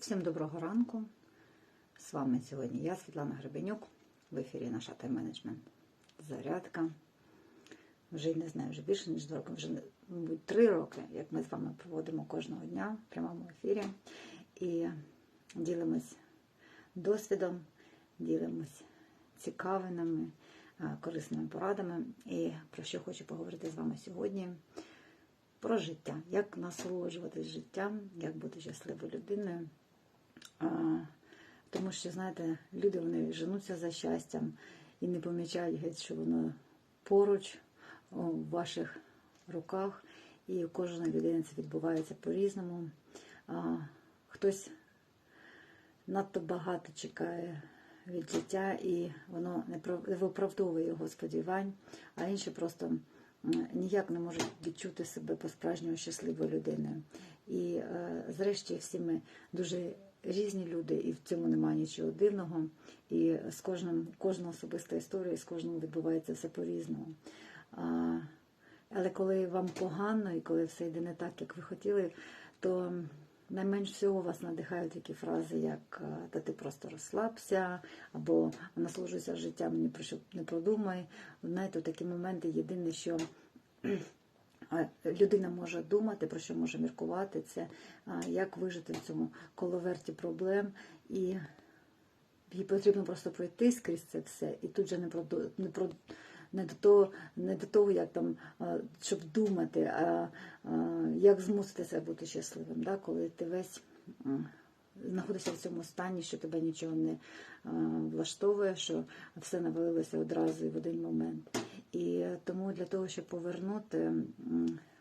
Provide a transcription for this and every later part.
Всім доброго ранку. З вами сьогодні я, Світлана Гребенюк, в ефірі наша тайм-менеджмент Зарядка. Вже не знаю, вже більше ніж два роки, вже мабуть, три роки, як ми з вами проводимо кожного дня в прямому ефірі і ділимось досвідом, ділимось цікавинами, корисними порадами. І про що хочу поговорити з вами сьогодні про життя, як насолоджуватись життям, як бути щасливою людиною. Тому що, знаєте, люди вони женуться за щастям і не помічають геть, що воно поруч в ваших руках, і у кожної людини це відбувається по-різному. Хтось надто багато чекає від життя, і воно не виправдовує його сподівань, а інші просто ніяк не можуть відчути себе по-справжньому щасливою людиною. І е, зрешті всі ми дуже різні люди, і в цьому немає нічого дивного. І з кожним кожна особиста історія, з кожним відбувається все по-різному. Але коли вам погано і коли все йде не так, як ви хотіли, то найменш всього вас надихають такі фрази, як та ти просто розслабся, або насолоджуйся життям, ні про що не продумай. Знаєте, такі моменти єдине, що людина може думати, про що може міркувати, це як вижити в цьому коловерті проблем і їй потрібно просто пройти скрізь це все, і тут же не про не про не до того, не до того, як там щоб думати, а, як змусити себе бути щасливим, да? коли ти весь знаходишся в цьому стані, що тебе нічого не влаштовує, що все навалилося одразу і в один момент. І тому для того, щоб повернути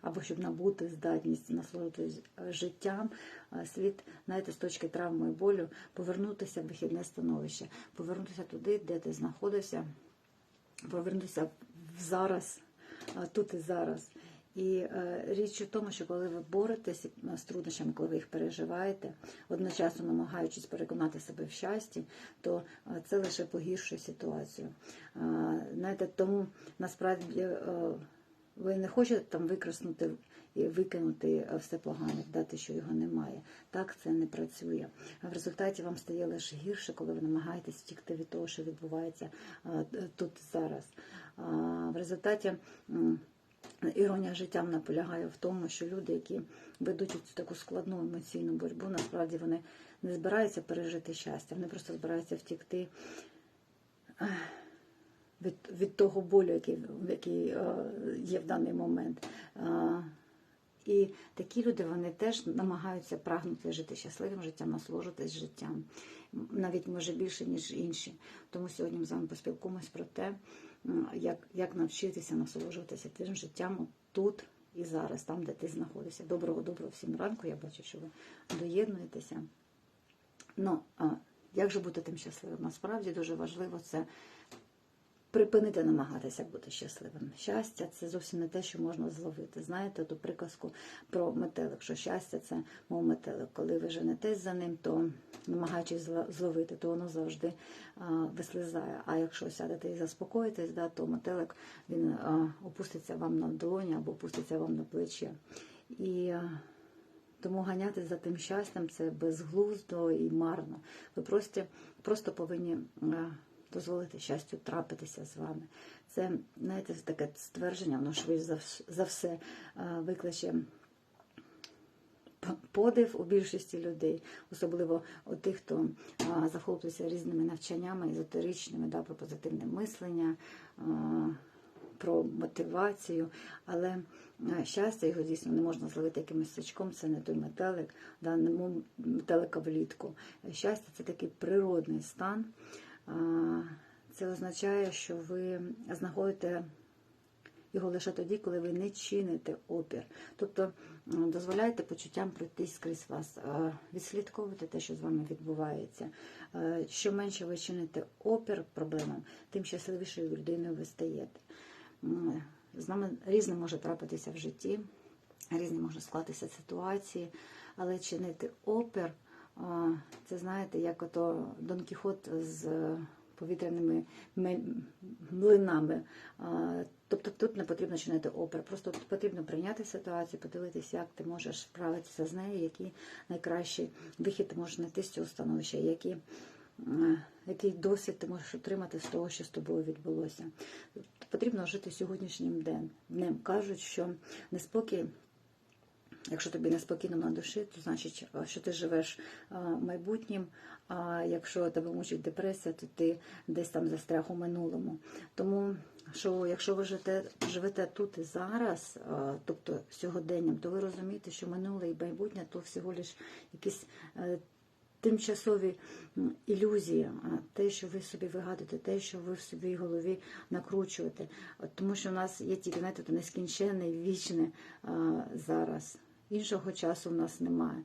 або щоб набути здатність насолодитись життям, світ, слід, знаєте, з точки травми і болю, повернутися в вихідне становище, повернутися туди, де ти знаходишся, повернутися в зараз, а, тут і зараз. І е, річ у тому, що коли ви боретесь з труднощами, коли ви їх переживаєте, одночасно намагаючись переконати себе в щасті, то е, це лише погіршує ситуацію. Е, знаєте, тому насправді ви не хочете там викреснути і викинути все погане, дати, що його немає. Так це не працює. В результаті вам стає лише гірше, коли ви намагаєтесь втікти від того, що відбувається тут зараз. В результаті. Іронія життя вона полягає в тому, що люди, які ведуть цю таку складну емоційну боротьбу, насправді вони не збираються пережити щастя, вони просто збираються втікти від, від того болю, який, який е, є в даний момент. І такі люди вони теж намагаються прагнути жити щасливим життям, насолоджуватись життям, навіть може більше, ніж інші. Тому сьогодні ми з вами поспілкуємось про те, як, як навчитися насолоджуватися тим життям тут і зараз, там, де ти знаходишся. Доброго, доброго всім ранку. Я бачу, що ви доєднуєтеся. Ну, як же бути тим щасливим? Насправді дуже важливо це припинити намагатися бути щасливим. Щастя це зовсім не те, що можна зловити. Знаєте, ту приказку про метелик, що щастя це мов метелик. Коли ви женетесь за ним, то намагаючись зловити, то воно завжди а, вислизає. А якщо сядете і заспокоїтесь, да, то метелик він а, опуститься вам на долоні або опуститься вам на плече. І тому ганяти за тим щастям це безглуздо і марно. Ви просто, просто повинні е, дозволити щастю трапитися з вами. Це, знаєте, таке ствердження, воно швидше за, за все викличе подив у більшості людей, особливо у тих, хто захоплюється різними навчаннями, езотеричними, да, про позитивне мислення, про мотивацію. Але щастя його дійсно не можна зловити якимось сачком, це не той метелик, да, метелика влітку. Щастя це такий природний стан. Це означає, що ви знаходите його лише тоді, коли ви не чините опір. Тобто м, дозволяйте почуттям пройтись скрізь вас, а, відслідковуйте те, що з вами відбувається. Що менше ви чините опір проблемам, тим щасливішою людиною ви стаєте. З нами різне може трапитися в житті, різні можуть склатися ситуації, але чинити опір, це знаєте, як ото Дон Кіхот з повітряними млинами. Тобто тут не потрібно чинити опір, просто тут потрібно прийняти ситуацію, подивитися, як ти можеш справитися з нею, який найкращий вихід ти можеш знайти з цього становища, які, е, який досвід ти можеш отримати з того, що з тобою відбулося. Потрібно жити сьогоднішнім днем. Кажуть, що неспокій Якщо тобі неспокійно на душі, то значить, що ти живеш майбутнім. А якщо тебе мучить депресія, то ти десь там застряг у минулому. Тому що якщо ви живете, живете тут і зараз, тобто сьогоденням, то ви розумієте, що минуле і майбутнє то всього лиш якісь е, тимчасові ілюзії, те, що ви собі вигадуєте, те, що ви в собі голові накручуєте. Тому що в нас є тільки знаєте, то нескінченне, вічне зараз. Іншого часу в нас немає.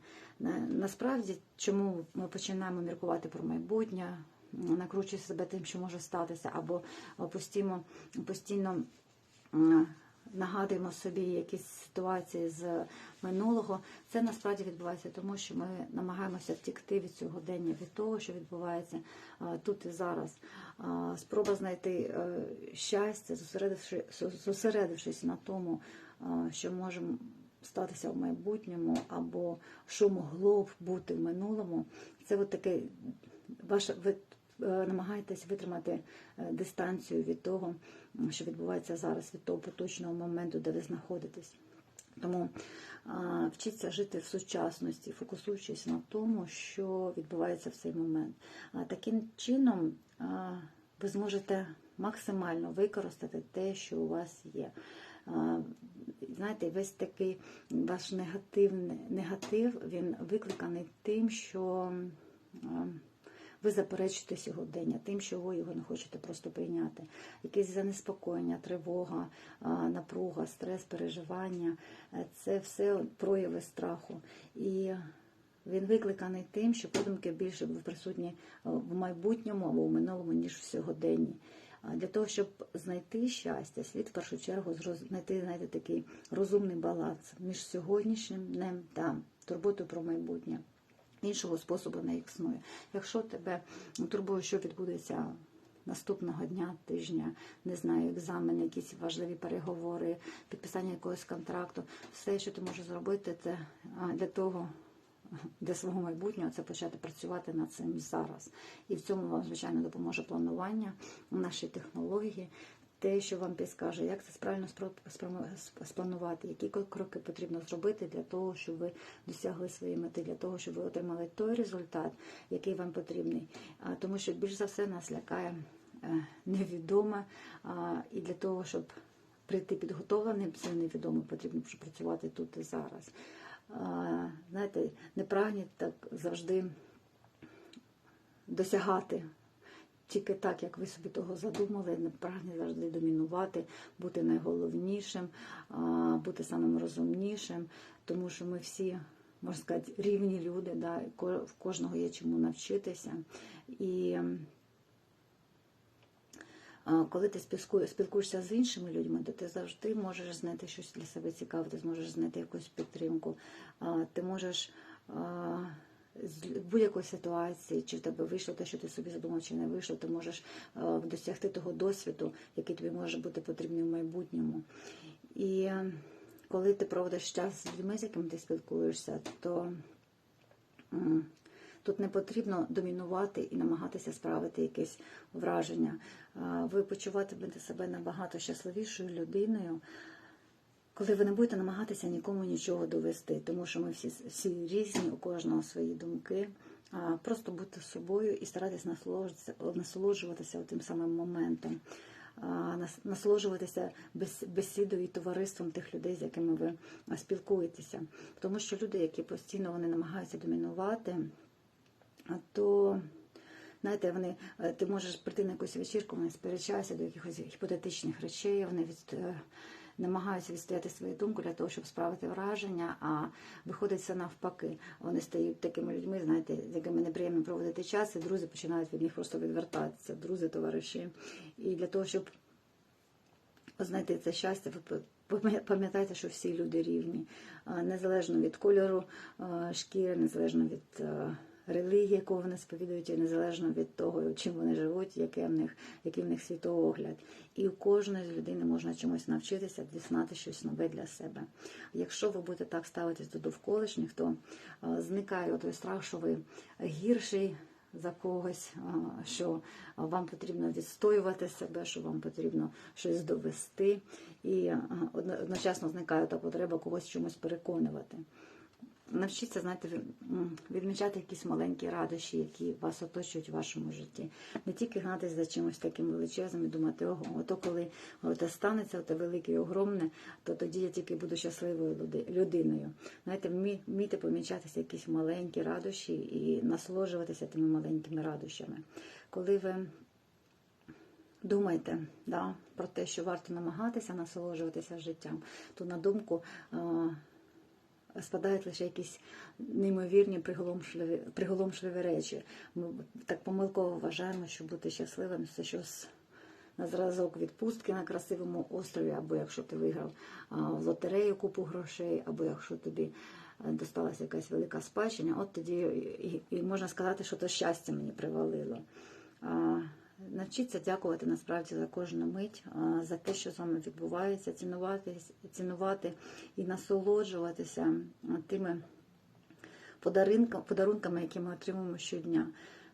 Насправді, чому ми починаємо міркувати про майбутнє, м, накручуємо себе тим, що може статися, або а, постійно, постійно нагадуємо собі якісь ситуації з минулого. Це насправді відбувається тому, що ми намагаємося втікти від цього дня, від того, що відбувається тут і зараз. Спроба знайти е, щастя, зосередивши- зосередившись на тому, що можемо статися в майбутньому, або що могло б бути в минулому. Це от таке ваше ви е, намагаєтесь витримати е, дистанцію від того, що відбувається зараз, від того поточного моменту, де ви знаходитесь. Тому а, вчіться жити в сучасності, фокусуючись на тому, що відбувається в цей момент. А, таким чином а, ви зможете максимально використати те, що у вас є. Знаєте, весь такий ваш негативний негатив він викликаний тим, що ви заперечуєте сьогодення, тим, що ви його не хочете просто прийняти. Якесь занеспокоєння, тривога, напруга, стрес, переживання це все прояви страху. І він викликаний тим, що подумки більше присутні в майбутньому або в минулому, ніж в сьогоденні. Для того, щоб знайти щастя, слід в першу чергу знайти знаєте, такий розумний баланс між сьогоднішнім днем та турботою про майбутнє. Іншого способу не існує. Якщо тебе турбує, що відбудеться наступного дня, тижня, не знаю, екзамени, якісь важливі переговори, підписання якогось контракту, все, що ти можеш зробити, це для того, для свого майбутнього це почати працювати над цим зараз. І в цьому вам, звичайно, допоможе планування, наші технології, те, що вам підскаже, як це правильно спланувати, які кроки потрібно зробити для того, щоб ви досягли своєї мети, для того, щоб ви отримали той результат, який вам потрібний. Тому що більш за все нас лякає е, невідоме, і для того, щоб прийти підготовленим, це невідомо, потрібно працювати тут і зараз. Знаєте, не прагніть так завжди досягати тільки так, як ви собі того задумали, не прагне завжди домінувати, бути найголовнішим, бути самим розумнішим, тому що ми всі, можна сказати, рівні люди, да, в кожного є чому навчитися. І коли ти спілкуєшся з іншими людьми, то ти завжди можеш знайти щось для себе цікаве, ти зможеш знайти якусь підтримку. Ти можеш з будь-якої ситуації, чи в тебе вийшло те, що ти собі задумав, чи не вийшло, ти можеш досягти того досвіду, який тобі може бути потрібний в майбутньому. І коли ти проводиш час з людьми, з якими ти спілкуєшся, то Тут не потрібно домінувати і намагатися справити якесь враження. Ви почуватимете себе набагато щасливішою людиною, коли ви не будете намагатися нікому нічого довести, тому що ми всі, всі різні, у кожного свої думки. Просто бути собою і старатися насолоджуватися, насолоджуватися тим самим моментом, а, нас- насолоджуватися бесідою і товариством тих людей, з якими ви спілкуєтеся. Тому що люди, які постійно вони намагаються домінувати, то, знаєте, вони, е, ти можеш прийти на якусь вечірку, вони сперечаються до якихось гіпотетичних речей, вони від, е, намагаються відстояти свою думку для того, щоб справити враження, а виходить все навпаки. Вони стають такими людьми, знаєте, з якими неприємно проводити час, і друзі починають від них просто відвертатися, друзі, товариші. І для того, щоб знайти це щастя, пам'ятайте, що всі люди рівні, незалежно від кольору шкіри, незалежно від е, релігії, яку вони сповідують, незалежно від того, чим вони живуть, який в них, який в них світоогляд. І у кожної з людини можна чомусь навчитися, дізнати щось нове для себе. Якщо ви будете так ставитись до довколишніх, то зникає той страх, що ви гірший за когось, що вам потрібно відстоювати себе, що вам потрібно щось довести, і одночасно зникає та потреба когось чомусь переконувати. Навчіться, знаєте, відмічати якісь маленькі радощі, які вас оточують в вашому житті. Не тільки гнатись за чимось таким величезним і думати, ого, ото коли те станеться, те велике і огромне, то тоді я тільки буду щасливою людиною. Знаєте, вмі- вмійте помічатися якісь маленькі радощі і насолоджуватися тими маленькими радощами. Коли ви думаєте да, про те, що варто намагатися насолоджуватися життям, то на думку спадають лише якісь неймовірні приголомшливі, приголомшливі речі. Ми так помилково вважаємо, що бути щасливим це щось на зразок відпустки на красивому острові, або якщо ти виграв в лотерею купу грошей, або якщо тобі е, досталася якась велика спадщина, от тоді і, і можна сказати, що то щастя мені привалило. Навчіться дякувати насправді за кожну мить, за те, що з вами відбувається, цінувати, цінувати і насолоджуватися тими подарунками, які ми отримуємо щодня.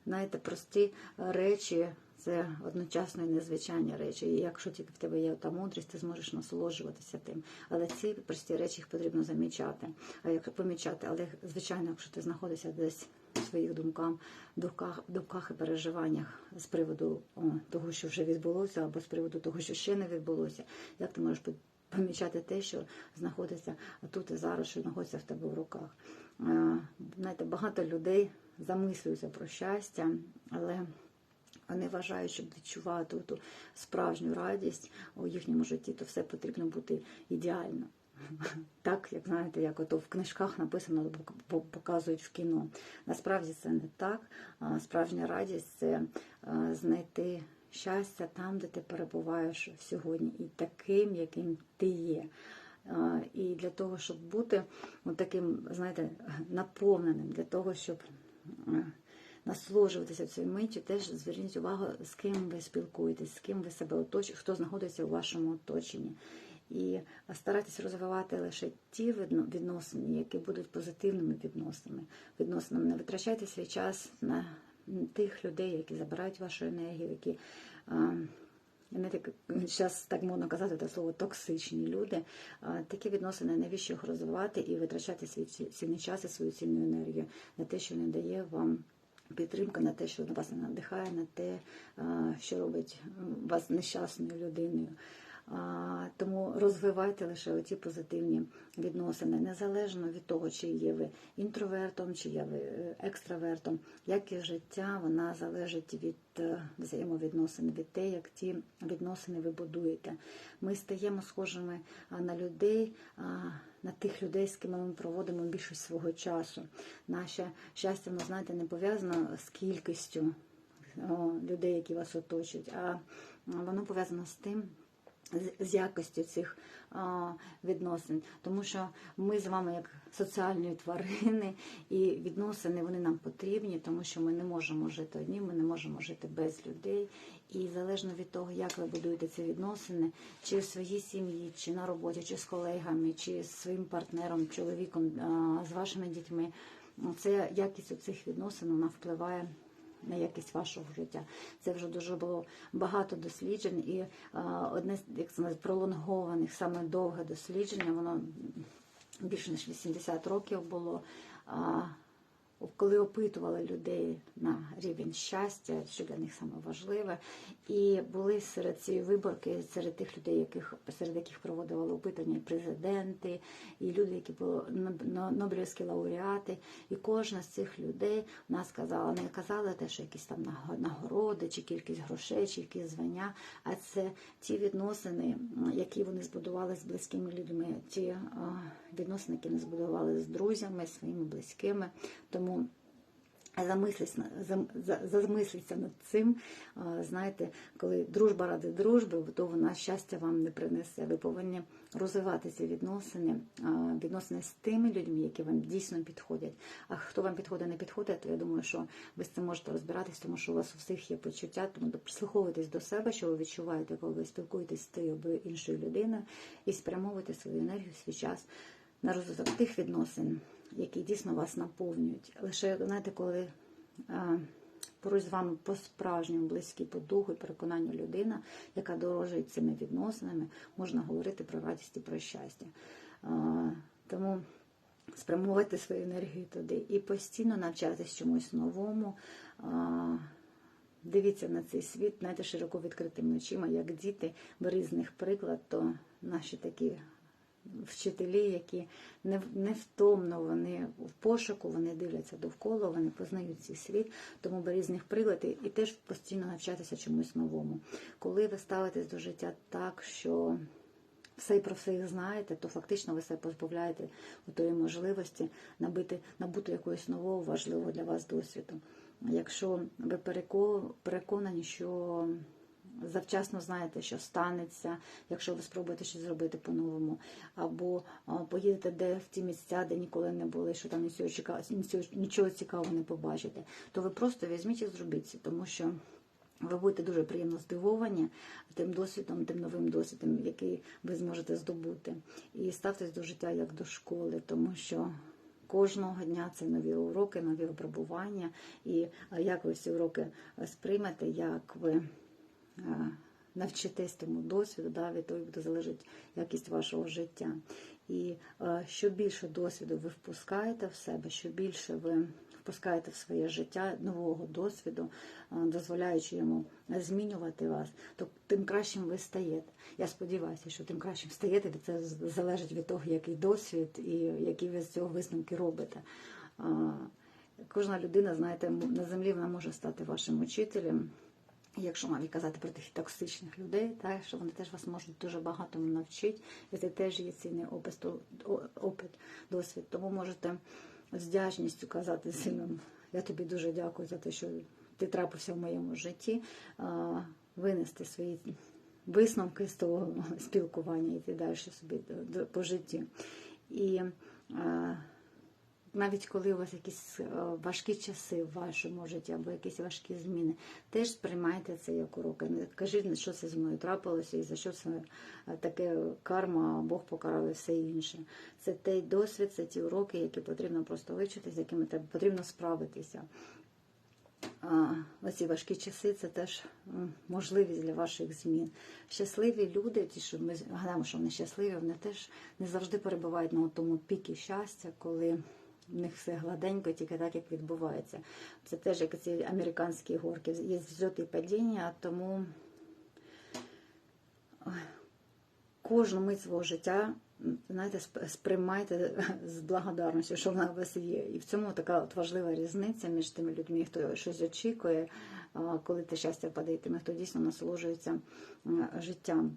Знаєте, прості речі це одночасно і незвичайні речі. І якщо тільки в тебе є та мудрість, ти зможеш насолоджуватися тим. Але ці прості речі їх потрібно замічати. А як помічати, але звичайно, якщо ти знаходишся десь своїх думках, думках, і переживаннях з приводу о, того, що вже відбулося, або з приводу того, що ще не відбулося, як ти можеш помічати те, що знаходиться тут і зараз, що знаходиться в тебе в руках. Е, Знаєте, багато людей замислюються про щастя, але вони вважають, щоб відчувати ту справжню радість у їхньому житті, то все потрібно бути ідеально. Так, як знаєте, як ото в книжках написано, показують в кіно. Насправді це не так. Справжня радість це знайти щастя там, де ти перебуваєш сьогодні, і таким, яким ти є. І для того, щоб бути таким, знаєте, наповненим, для того, щоб насолоджуватися цією миттю, теж зверніть увагу, з ким ви спілкуєтесь, з ким ви себе оточуєте, хто знаходиться у вашому оточенні. І старайтесь розвивати лише ті відно- відносини, які будуть позитивними відносинами. відносинами. Не витрачайте свій час на тих людей, які забирають вашу енергію, які не так зараз так можна казати те слово токсичні люди. Такі відносини навіщо їх розвивати і витрачати свій ці- цінний час і свою цінну енергію на те, що не дає вам підтримка, на те, що вас не надихає, на те, що робить вас нещасною людиною. Тому розвивайте лише оці позитивні відносини, незалежно від того, чи є ви інтровертом, чи є ви е, екстравертом. Як і життя, вона залежить від е, взаємовідносин, від те, як ті відносини ви будуєте. Ми стаємо схожими на людей, на тих людей, з ким ми проводимо більшість свого часу. Наше щастя, воно, знаєте, не пов'язано з кількістю людей, які вас оточують, а воно пов'язано з тим, з- якістю цих а, відносин, тому що ми з вами як соціальні тварини, і відносини вони нам потрібні, тому що ми не можемо жити одні, ми не можемо жити без людей. І залежно від того, як ви будуєте ці відносини, чи в своїй сім'ї, чи на роботі, чи з колегами, чи з своїм партнером, чоловіком, а, з вашими дітьми, це якість цих відносин вона впливає на якість вашого життя. Це вже дуже було багато досліджень, і одне з як це називає, пролонгованих, саме довге дослідження, воно більше ніж 80 років було. Коли опитували людей на рівень щастя, що для них саме важливе, і були серед цієї виборки, серед тих людей, яких серед яких проводили опитування і президенти, і люди, які були Ноб- Нобелівські лауреати, і кожна з цих людей вона сказала, не казала те, що якісь там наго- нагороди, чи кількість грошей, чи якісь звання, а це ті відносини, які вони збудували з близькими людьми, ті відносини, які вони збудували з друзями, своїми близькими. Тому замислиться, зам- за- замислиться над цим. Знаєте, коли дружба ради дружби, то вона щастя вам не принесе. Ви повинні розвивати ці відносини, відносини з тими людьми, які вам дійсно підходять. А хто вам підходить, не підходить, то я думаю, що ви з цим можете розбиратись, тому що у вас у всіх є почуття, тому прислуховуйтесь до себе, що ви відчуваєте, коли ви спілкуєтесь з тією або іншою людиною, і спрямовуйте свою енергію, свій час на розвиток тих відносин, які дійсно вас наповнюють. Лише знаєте, коли а, поруч з вами по-справжньому близькій по духу і переконанню людина, яка дорожить цими відносинами, можна говорити про радість і про щастя. А, тому спрямовувати свою енергію туди і постійно навчатись чомусь новому. А, Дивіться на цей світ, знаєте, широко відкритими очима, як діти, беріть з них приклад, то наші такі вчителі, які не- невтомно вони в пошуку, вони дивляться довкола, вони познають цей світ, тому беріть них приклад і, теж постійно навчатися чомусь новому. Коли ви ставитесь до життя так, що все і про все їх знаєте, то фактично ви себе позбавляєте у тої можливості набити, набути якогось нового важливого для вас досвіду. Якщо ви переко- переконані, що завчасно знаєте, що станеться, якщо ви спробуєте щось зробити по-новому, або поїдете де в ті місця, де ніколи не були, що там нічого, цікавого не побачите, то ви просто візьміть і зробіть це, тому що ви будете дуже приємно здивовані тим досвідом, тим новим досвідом, який ви зможете здобути. І ставтесь до життя як до школи, тому що кожного дня це нові уроки, нові випробування. І як ви ці уроки сприймете, як ви навчитесь тому досвіду, да, від того буде залежить якість вашого життя. І е, що більше досвіду ви впускаєте в себе, що більше ви впускаєте в своє життя нового досвіду, е, дозволяючи йому змінювати вас, то тим кращим ви стаєте. Я сподіваюся, що тим кращим стаєте, це залежить від того, який досвід і які ви з цього висновки робите. Е, Кожна людина, знаєте, на землі вона може стати вашим учителем. Якщо навіть казати про тих токсичних людей, так, що вони теж вас можуть дуже багато навчити, і це теж є цінний опис, опит, досвід. Тому можете з вдячністю казати сином, я тобі дуже дякую за те, що ти трапився в моєму житті, винести свої висновки з того спілкування і йти далі собі по житті. І навіть коли у вас якісь е, важкі часи в вашому житті або якісь важкі зміни, теж сприймайте це як урок. Кажіть, що це зі мною трапилося і за що це е, таке карма, Бог покарав і все інше. Це той досвід, це ті уроки, які потрібно просто вивчити, з якими потрібно справитися. Оці важкі часи це теж можливість для ваших змін. Щасливі люди, ті, що ми гадаємо, що вони щасливі, вони теж не завжди перебувають на тому пікі щастя, коли в них все гладенько, тільки так, як відбувається. Це теж як ці американські горки. Є взльоти і падіння, тому кожну мить свого життя знаєте, сприймайте з благодарністю, що вона у вас є. І в цьому така от важлива різниця між тими людьми, хто щось очікує, коли те щастя впаде, і тими, хто дійсно насолоджується життям.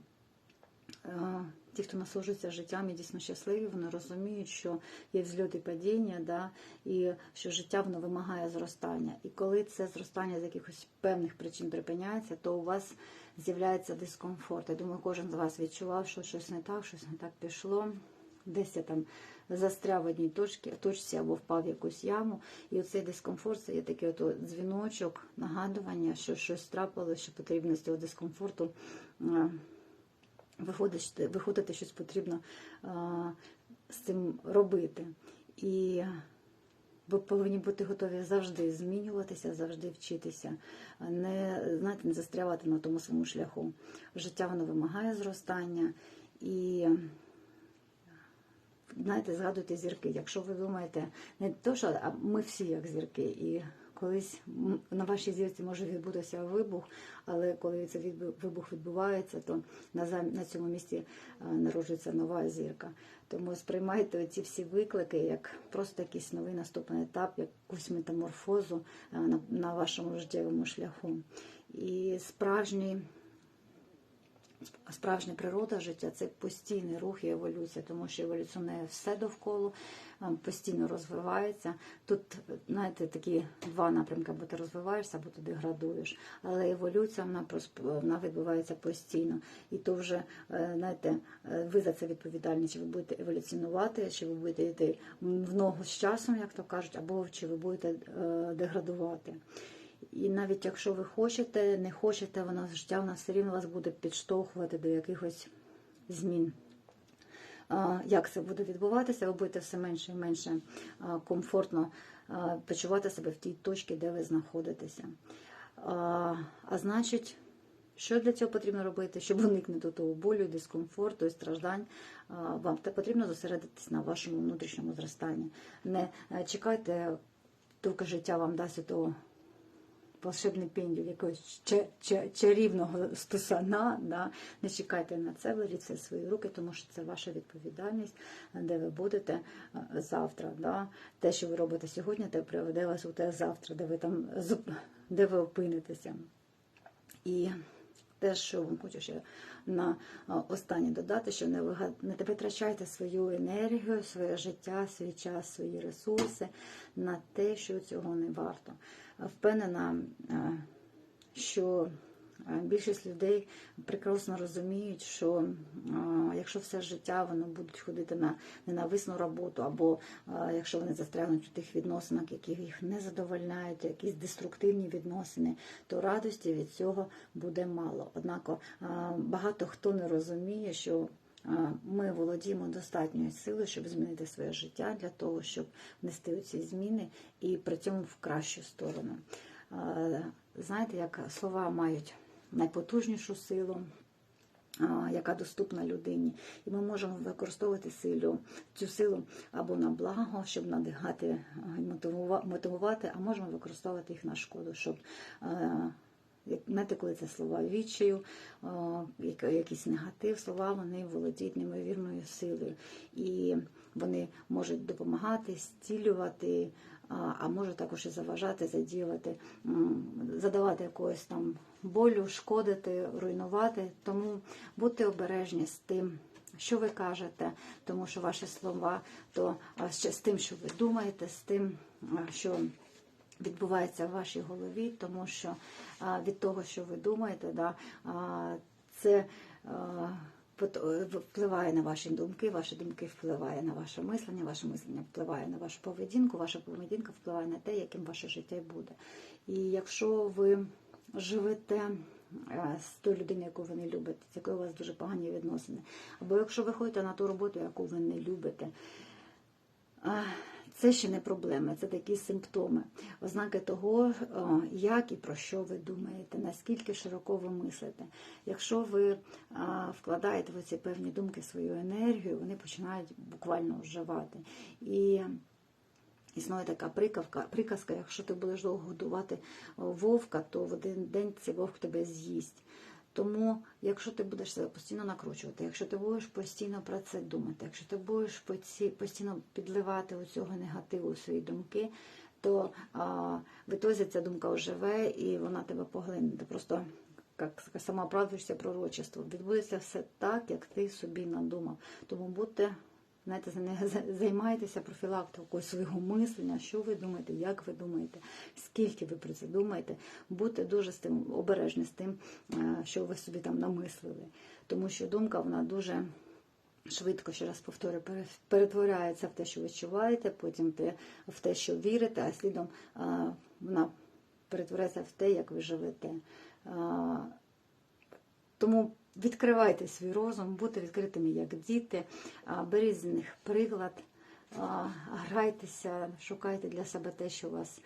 Е, Ті, хто насолоджується життям і дійсно щасливі, вони розуміють, що є взльот і падіння, да, і що життя воно вимагає зростання. І коли це зростання з якихось певних причин припиняється, то у вас з'являється дискомфорт. Я думаю, кожен з вас відчував, що щось не так, щось не так пішло. Десь я там застряв в одній точці, точці або впав в якусь яму. І оцей дискомфорт це є такий от дзвіночок, нагадування, що щось трапилось, що потрібно з цього дискомфорту. Е, виходити, щось потрібно з цим робити. І ви повинні бути готові завжди змінюватися, завжди вчитися, не знаєте, не застрявати на тому своєму шляху. Життя воно вимагає зростання і. Знаєте, згадуйте зірки. Якщо ви думаєте, не то, що а ми всі як зірки, і колись на вашій зірці може відбутися вибух, але коли цей вибух відбувається, то на, цьому місці е, народжується нова зірка. Тому сприймайте ці всі виклики як просто якийсь новий наступний етап, якусь метаморфозу е, на, на вашому життєвому шляху. І справжній справжня природа життя це постійний рух і еволюція, тому що еволюціонує все довкола, постійно розвивається. Тут, знаєте, такі два напрямки, або ти розвиваєшся, або ти деградуєш. Але еволюція вона вона відбувається постійно. І то вже, е, знаєте, е, ви за це відповідальні, чи ви будете еволюціонувати, чи ви будете йти в ногу з часом, як то кажуть, або чи ви будете е, деградувати. І навіть якщо ви хочете, не хочете, воно життя воно все рівно вас буде підштовхувати до якихось змін. Як це буде відбуватися, ви будете все менше і менше комфортно почувати себе в тій точці, де ви знаходитеся. А, а значить, що для цього потрібно робити, щоб уникнути того болю, дискомфорту і страждань, вам потрібно зосередитись на вашому внутрішньому зростанні. Не е, чекайте, доки життя вам дасть того волшебний пендюль якогось ча- ча- чарівного стусана, да? не чекайте на це, беріть це в свої руки, тому що це ваша відповідальність, де ви будете е, завтра. Да? Те, що ви робите сьогодні, те приведе вас у те завтра, де ви там де ви опинитеся. І те, що вам хочу ще на останнє додати, що не не витрачайте свою енергію, своє життя, свій час, свої ресурси на те, що цього не варто. Впевнена, що більшість людей прекрасно розуміють, що е, якщо все життя вони будуть ходити на ненависну роботу, або е, якщо вони застрягнуть у тих відносинах, які їх не задовольняють, якісь деструктивні відносини, то радості від цього буде мало. Однак е, багато хто не розуміє, що е, ми володіємо достатньою силою, щоб змінити своє життя для того, щоб внести ці зміни і при цьому в кращу сторону. Е, Знаєте, як слова мають найпотужнішу силу, яка доступна людині, і ми можемо використовувати силу цю силу або на благо, щоб надихати і мотивувати, а можемо використовувати їх на шкоду, щоб знаєте, коли це слова відчаю, як- якийсь негатив, слова вони володіють неймовірною силою, і вони можуть допомагати, зцілювати, а може також і заважати, задіювати, задавати якогось там болю, шкодити, руйнувати. Тому будьте обережні з тим, що ви кажете, тому що ваші слова, то з тим, що ви думаєте, з тим, що відбувається в вашій голові, тому що від того, що ви думаєте, да, це впливає на ваші думки, ваші думки впливає на ваше мислення, ваше мислення впливає на вашу поведінку, ваша поведінка впливає на те, яким ваше життя буде. І якщо ви живете е, з тою людиною, яку ви не любите, з якою у вас дуже погані відносини, або якщо ви ходите на ту роботу, яку ви не любите, а, це ще не проблема, це такі симптоми, ознаки того, як і про що ви думаєте, наскільки широко ви мислите. Якщо ви вкладаєте в ці певні думки свою енергію, вони починають буквально вживати. І Існує така приказка, приказка, якщо ти будеш довго годувати вовка, то в один день цей вовк тебе з'їсть. Тому, якщо ти будеш себе постійно накручувати, якщо ти будеш постійно про це думати, якщо ти будеш постійно підливати у цього негативу у свої думки, то а, в ітозі ця думка оживе і вона тебе поглине. Ти просто як сама пророчество. Відбудеться все так, як ти собі надумав. Тому будьте Знаєте, займайтеся профілактикою свого мислення, що ви думаєте, як ви думаєте, скільки ви про це думаєте, будьте дуже з тим обережні з тим, е, що ви собі там намислили. Тому що думка вона дуже швидко, ще раз повторю, пере- перетворяється в те, що ви відчуваєте, потім в те, що вірите, а слідом е, вона перетворяється в те, як ви живете. Е, тому відкривайте свій розум, будьте відкритими як діти, беріть з них приклад, грайтеся, шукайте для себе те, що вас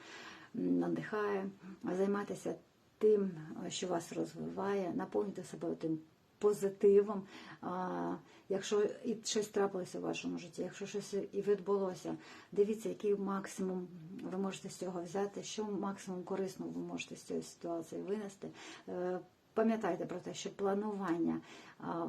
надихає, займайтеся тим, що вас розвиває, наповнюйте себе тим позитивом. Якщо і щось трапилося в вашому житті, якщо щось і відбулося, дивіться, який максимум ви можете з цього взяти, що максимум корисно ви можете з цієї ситуації винести. Пам'ятайте про те, що планування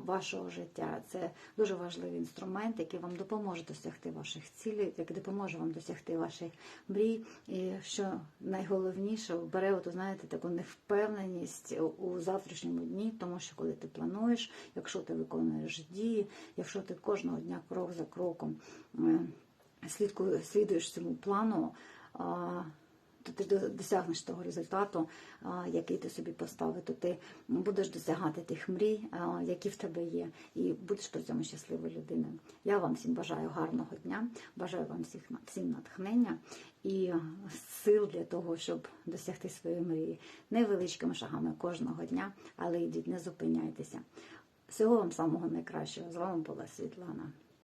вашого життя це дуже важливий інструмент, який вам допоможе досягти ваших цілей, який допоможе вам досягти ваших мрій. І що найголовніше, бере, от, знаєте, таку невпевненість у завтрашньому дні, тому що коли ти плануєш, якщо ти виконуєш дії, якщо ти кожного дня крок за кроком е, слідкує- слідуєш цьому плану. То ти досягнеш того результату, який ти собі поставив, то ти будеш досягати тих мрій, які в тебе є, і будеш при цьому щасливою людиною. Я вам всім бажаю гарного дня, бажаю вам всіх всім натхнення і сил для того, щоб досягти своєї мрії невеличкими шагами кожного дня, але йдіть, не зупиняйтеся. Всього вам самого найкращого. З вами була Світлана.